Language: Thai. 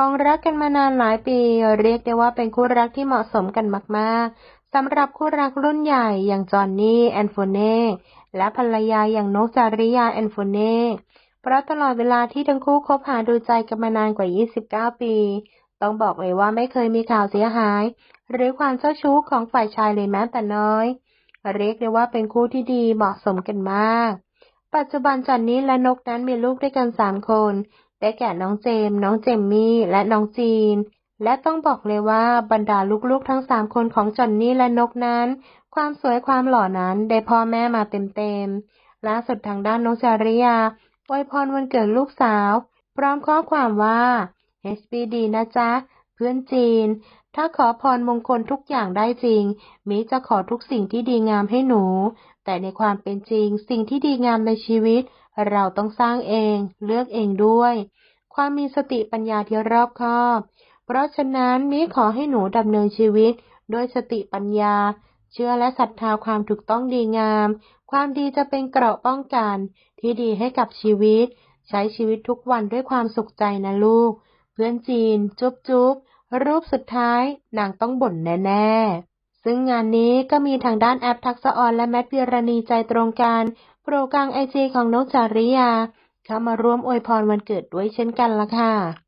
คองรักกันมานานหลายปี เรียกได้ว่าเป็นคู่รักที่เหมาะสมกันมากๆสำหรับคู่รักรุ่นใหญ่อย่างจอห์นนี่แอนโฟเน่และภรรยาอย่างนกจาริยาแอนโฟเน่เพราะตลอดเวลาที่ทั้งคู่คบหาดูใจกันมานานกว่า 29 ปี ต้องบอกเลยว่าไม่เคยมีข่าวเสียหาย หรือความเจ้าชู้ของฝ่ายชายเลยแม้แต่น้อย เรียกได้ว่าเป็นคู่ที่ดีเหมาะสมกันมาก ปัจจุบันจอนนี่และนกนั้นมีลูกด้วยกันสามคน ได้แก่น้องเจมส์น้องเจมมี่ และน้องจีน และต้องบอกเลยว่าบรรดาลูกๆทั้งสามคนของจอนนี่และนกนั้น ความสวยความหล่อนั้นได้พ่อแม่มาเต็มๆล่าสุดทางด้านน้องจาริยาอวยพรวันเกิดลูกสาว พร้อมข้อความว่า HBD นะจ๊ะ เพื่อนจีน ถ้าขอพรมงคลทุกอย่างได้จริง มิจะขอทุกสิ่งที่ดีงามให้หนู แต่ในความเป็นจริง สิ่งที่ดีงามในชีวิต เราต้องสร้างเอง เลือกเองด้วย ความมีสติปัญญาที่รอบคอบ เพราะฉะนั้นมิขอให้หนูดำเนินชีวิต ด้วยสติปัญญา เชื่อและศรัทธาความถูกต้องดีงาม ความดีจะเป็นเกราะป้องกัน ที่ดีให้กับชีวิต ใช้ชีวิตทุกวันด้วยความสุขใจนะลูก เพื่อนจีน จุ๊บจุ๊บ รูปสุดท้ายนางต้องบ่นแน่ ๆ ซึ่งงานนี้ก็มีทางด้านแอปทักษะออนและแมทพิรณีใจตรงกันโปรกลางไอจีของน้องจาริยาเข้ามาร่วมอวยพรวันเกิดด้วยเช่นกันละค่ะ